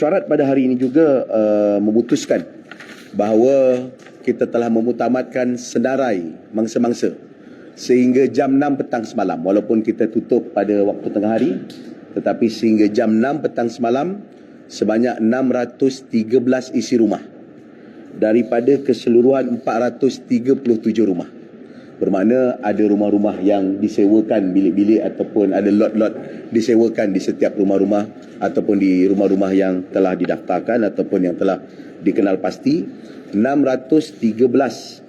mesyuarat pada hari ini juga uh, memutuskan bahawa kita telah memutamatkan senarai mangsa-mangsa sehingga jam 6 petang semalam. Walaupun kita tutup pada waktu tengah hari tetapi sehingga jam 6 petang semalam sebanyak 613 isi rumah daripada keseluruhan 437 rumah bermakna ada rumah-rumah yang disewakan bilik-bilik ataupun ada lot-lot disewakan di setiap rumah-rumah ataupun di rumah-rumah yang telah didaftarkan ataupun yang telah dikenal pasti. 613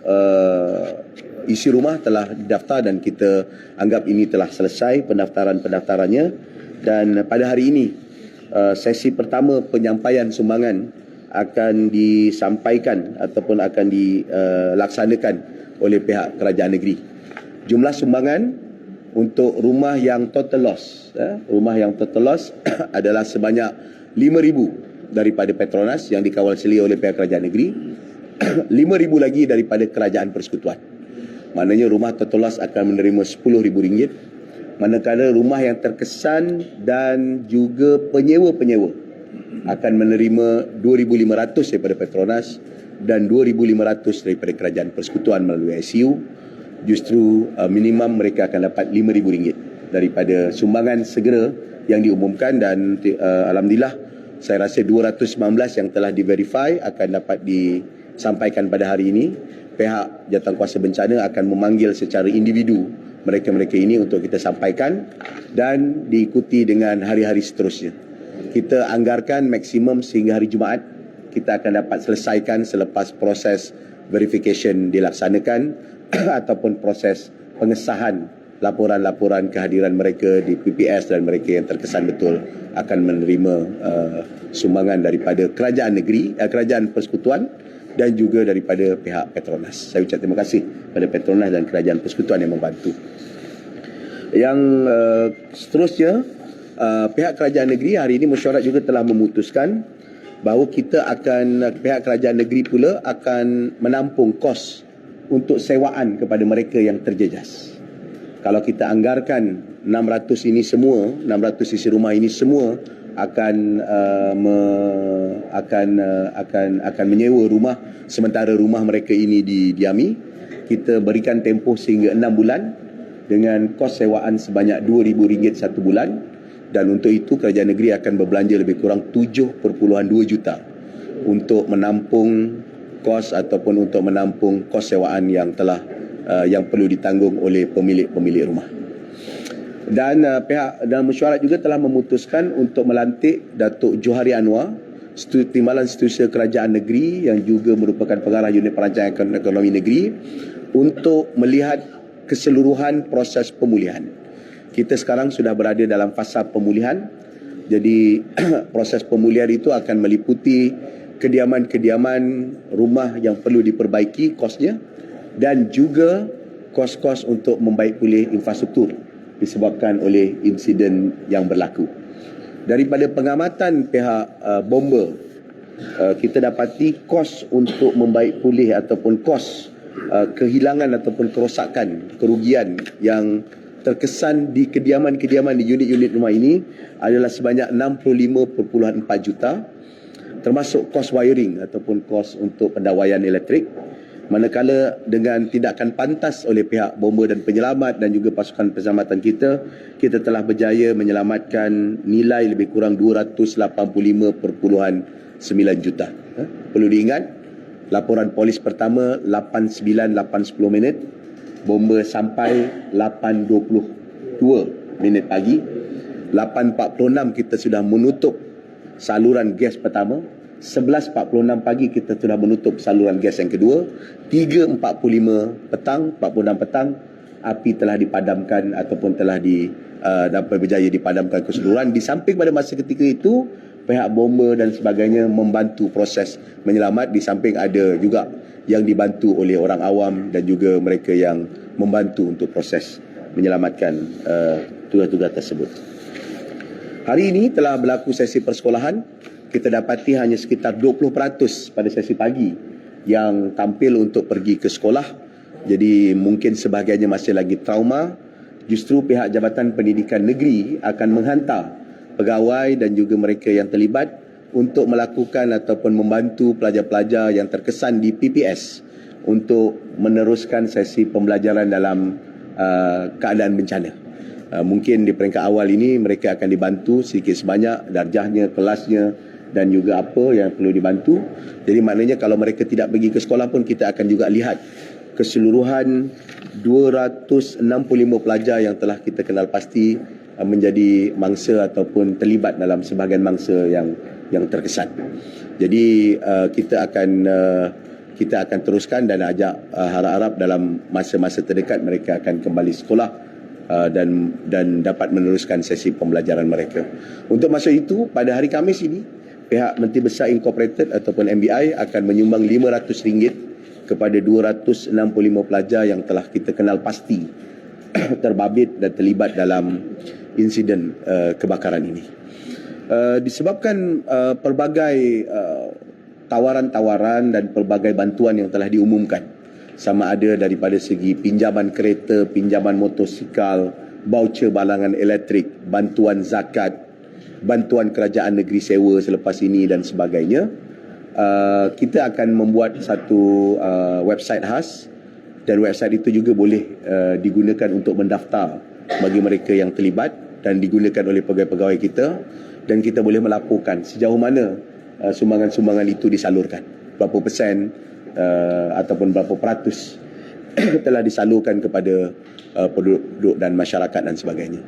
uh, isi rumah telah didaftar dan kita anggap ini telah selesai pendaftaran-pendaftarannya. Dan pada hari ini uh, sesi pertama penyampaian sumbangan akan disampaikan ataupun akan dilaksanakan uh, oleh pihak kerajaan negeri. Jumlah sumbangan untuk rumah yang total loss, eh, rumah yang total loss adalah sebanyak 5,000 daripada Petronas yang dikawal selia oleh pihak kerajaan negeri, 5,000 lagi daripada kerajaan persekutuan. Maknanya rumah total loss akan menerima RM10,000, manakala rumah yang terkesan dan juga penyewa-penyewa akan menerima 2,500 daripada Petronas dan 2,500 daripada kerajaan persekutuan melalui ICU. Justru uh, minimum mereka akan dapat RM5,000 daripada sumbangan segera yang diumumkan dan uh, Alhamdulillah saya rasa 219 yang telah diverify akan dapat disampaikan pada hari ini. Pihak Jawatankuasa Bencana akan memanggil secara individu mereka-mereka ini untuk kita sampaikan dan diikuti dengan hari-hari seterusnya kita anggarkan maksimum sehingga hari Jumaat kita akan dapat selesaikan selepas proses verification dilaksanakan ataupun proses pengesahan laporan-laporan kehadiran mereka di PPS dan mereka yang terkesan betul akan menerima uh, sumbangan daripada kerajaan negeri, uh, kerajaan persekutuan dan juga daripada pihak Petronas. Saya ucap terima kasih kepada Petronas dan kerajaan persekutuan yang membantu. Yang uh, seterusnya uh, pihak kerajaan negeri hari ini mesyuarat juga telah memutuskan bahawa kita akan pihak kerajaan negeri pula akan menampung kos untuk sewaan kepada mereka yang terjejas. Kalau kita anggarkan 600 ini semua, 600 isi rumah ini semua akan uh, me, akan uh, akan akan menyewa rumah sementara rumah mereka ini didiami, kita berikan tempoh sehingga 6 bulan dengan kos sewaan sebanyak RM2,000 satu bulan dan untuk itu kerajaan negeri akan berbelanja lebih kurang 7.2 juta untuk menampung kos ataupun untuk menampung kos sewaan yang telah uh, yang perlu ditanggung oleh pemilik-pemilik rumah. Dan uh, pihak dan mesyuarat juga telah memutuskan untuk melantik Datuk Johari Anwar Timbalan Setiausaha Kerajaan Negeri yang juga merupakan pengarah unit perancangan ekonomi negeri untuk melihat keseluruhan proses pemulihan kita sekarang sudah berada dalam fasa pemulihan. Jadi proses pemulihan itu akan meliputi kediaman-kediaman rumah yang perlu diperbaiki kosnya dan juga kos-kos untuk membaik pulih infrastruktur disebabkan oleh insiden yang berlaku. Daripada pengamatan pihak uh, bomber, uh, kita dapati kos untuk membaik pulih ataupun kos uh, kehilangan ataupun kerosakan, kerugian yang terkesan di kediaman-kediaman di unit-unit rumah ini adalah sebanyak 65.4 juta termasuk kos wiring ataupun kos untuk pendawaian elektrik manakala dengan tindakan pantas oleh pihak bomba dan penyelamat dan juga pasukan penyelamatan kita kita telah berjaya menyelamatkan nilai lebih kurang 285.9 juta ha? perlu diingat laporan polis pertama 89 810 minit bomba sampai 8.22 minit pagi. 8.46 kita sudah menutup saluran gas pertama. 11.46 pagi kita sudah menutup saluran gas yang kedua. 3.45 petang 46 petang api telah dipadamkan ataupun telah di uh, dapat berjaya dipadamkan keseluruhan. Di samping pada masa ketika itu pihak bomba dan sebagainya membantu proses menyelamat. Di samping ada juga yang dibantu oleh orang awam dan juga mereka yang membantu untuk proses menyelamatkan uh, tugas-tugas tersebut. Hari ini telah berlaku sesi persekolahan. Kita dapati hanya sekitar 20% pada sesi pagi yang tampil untuk pergi ke sekolah. Jadi mungkin sebahagiannya masih lagi trauma. Justru pihak Jabatan Pendidikan Negeri akan menghantar pegawai dan juga mereka yang terlibat untuk melakukan ataupun membantu pelajar-pelajar yang terkesan di PPS untuk meneruskan sesi pembelajaran dalam uh, keadaan bencana. Uh, mungkin di peringkat awal ini mereka akan dibantu sedikit sebanyak darjahnya, kelasnya dan juga apa yang perlu dibantu. Jadi maknanya kalau mereka tidak pergi ke sekolah pun kita akan juga lihat keseluruhan 265 pelajar yang telah kita kenal pasti uh, menjadi mangsa ataupun terlibat dalam sebahagian mangsa yang yang terkesan. Jadi uh, kita akan uh, kita akan teruskan dan ajak uh, harap-harap dalam masa-masa terdekat mereka akan kembali sekolah uh, dan dan dapat meneruskan sesi pembelajaran mereka. Untuk masa itu pada hari Khamis ini pihak Menteri Besar Incorporated ataupun MBI akan menyumbang RM500 kepada 265 pelajar yang telah kita kenal pasti terbabit dan terlibat dalam insiden uh, kebakaran ini. Uh, disebabkan uh, pelbagai uh, tawaran-tawaran dan pelbagai bantuan yang telah diumumkan sama ada daripada segi pinjaman kereta, pinjaman motosikal, voucher balangan elektrik, bantuan zakat, bantuan kerajaan negeri sewa selepas ini dan sebagainya. Uh, kita akan membuat satu uh, website khas dan website itu juga boleh uh, digunakan untuk mendaftar bagi mereka yang terlibat dan digunakan oleh pegawai-pegawai kita dan kita boleh melaporkan sejauh mana uh, sumbangan-sumbangan itu disalurkan berapa persen uh, ataupun berapa peratus telah disalurkan kepada uh, penduduk dan masyarakat dan sebagainya.